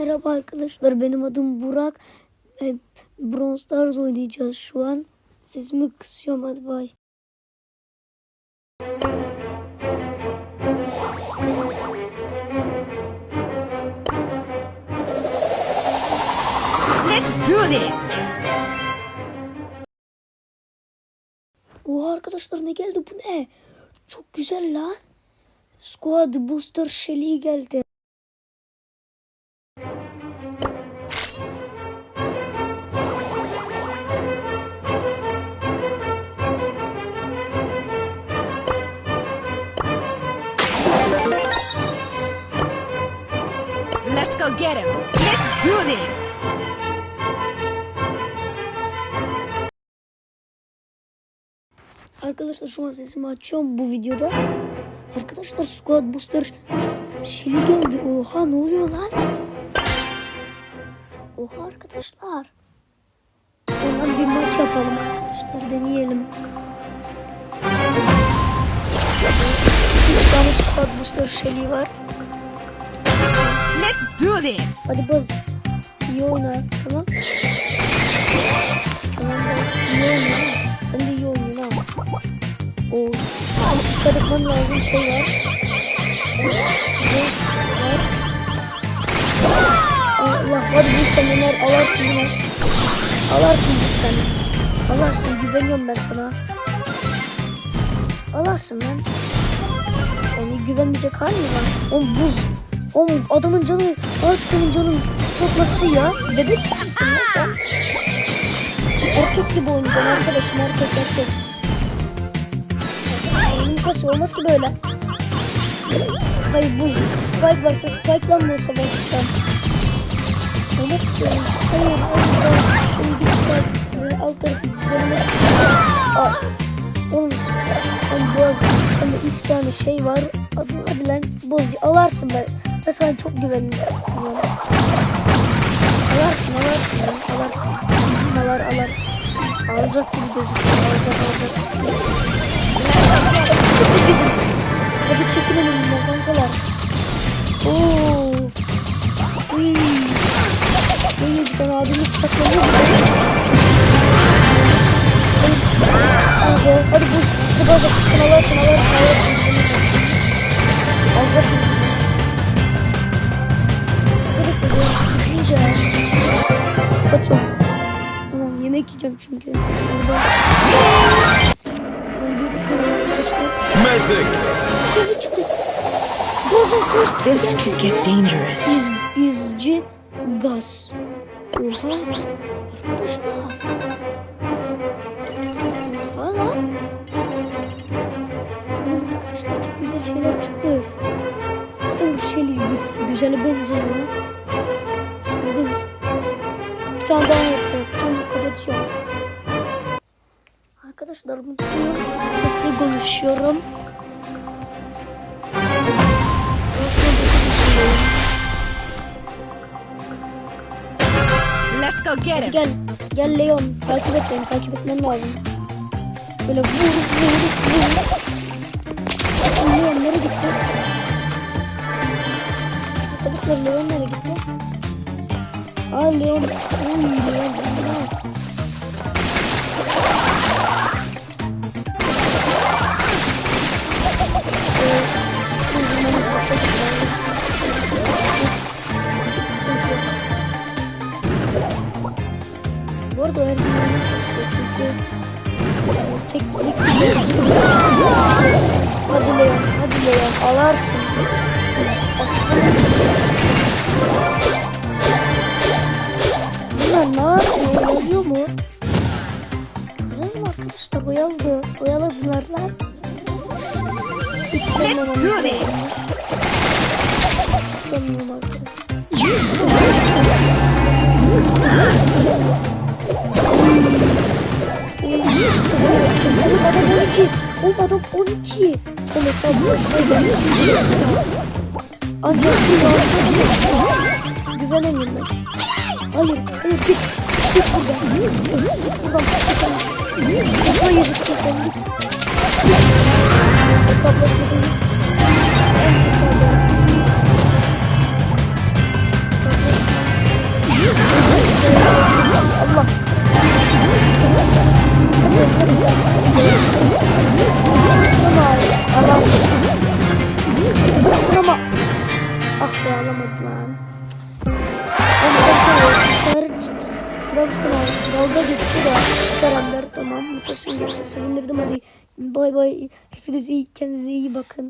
Merhaba arkadaşlar benim adım Burak. E, Brawl Stars oynayacağız şu an. Sesimi kısıyorum hadi bay. Let's do this. Oha arkadaşlar ne geldi bu ne? Çok güzel lan. Squad Booster Shelly geldi. Go get him. Let's do this. Arkadaşlar şu an sesimi açıyorum bu videoda. Arkadaşlar Squad Booster Shelly geldi. Oha ne oluyor lan? Oha arkadaşlar. Hemen bir maç yapalım arkadaşlar deneyelim. Üç tane Squad Booster Shelly var. Let's do this. Hadi baz. İyi oyna. Tamam. Tamam. İyi oyna. Sen de iyi oyna. ha. Oo. Ama dikkat etmem lazım şey var. Var? Allah hadi bu seneler alarsın bunu. Alarsın bu sene. Alarsın güveniyorum ben sana. Alarsın lan. Yani güvenmeyecek hali mi var? Oğlum buz. Oğlum adamın canı az senin canın çok nasıl ya? Bebek misin ya sen? Erkek gibi oynayacaksın arkadaşım erkek erkek. Oyunun kası olmaz ki böyle. Hayır bu Spike varsa Spike'la mı savaşacağım? Olmaz ki böyle. Hayır hayır hayır. Bir Spike e, alt tarafı. Aa, Oğlum sen boğaz sende üç tane şey var. Hadi, hadi lan boz alarsın ben. Ben sana çok güveniyorum. Alarsın alarsın lan alarsın. Alar alar. Alacak gibi gözüküyor. Alacak alacak. Hadi çekin önümden kankalar. Oo. Uy. Uy bir tane abimiz saklanıyor. Hadi hadi bu bu da sen alarsın alarsın alarsın. Alacak mı? Hadi yemek yiyeceğim çünkü. Şimdi çıktı. Gaz. This could get dangerous. İz, izci gaz. Arkadaşlar. Lan. Arkadaşlar çok güzel şeyler çıktı. Zaten bu şeyli gü- güzele benziyor. Sevdim. Bir tane daha harita Kapatacağım. Arkadaşlar mutluyum. Sesli konuşuyorum. Let's go get him. gel. Gel Leon. Takip et beni. Takip etmen lazım. Böyle vur vur vur. Leon nereye gitti? Arkadaşlar Leon nereye gitti? Aa Leon. Uy Leon. Leon. Tek tek Hadi Leon, hadi Leon alarsın. Bunlar ne yapıyor? Oyalıyor mu? Güzel mi arkadaşlar? Oyaladı. Oyaladılar lan. Hiç Let's do this. Bilmiyorum arkadaşlar. Oğlum adam 12. Oğlum adam 12. O mesela bu işte Ancak bir yardım Güvenemiyorum ben. Hayır, hayır git. Git buradan. Buradan git. Kafa yiyeceksin sen git. Hesaplaşma. Sıfırsın ama alam. Sıfırsın ama. Ah be alamadı lan. Dışarı Adamsın abi. Dalga geçti de. Karanlar tamam. Mutasyon sevindirdim hadi. Bay bay. Hepiniz iyi. Kendinize iyi bakın.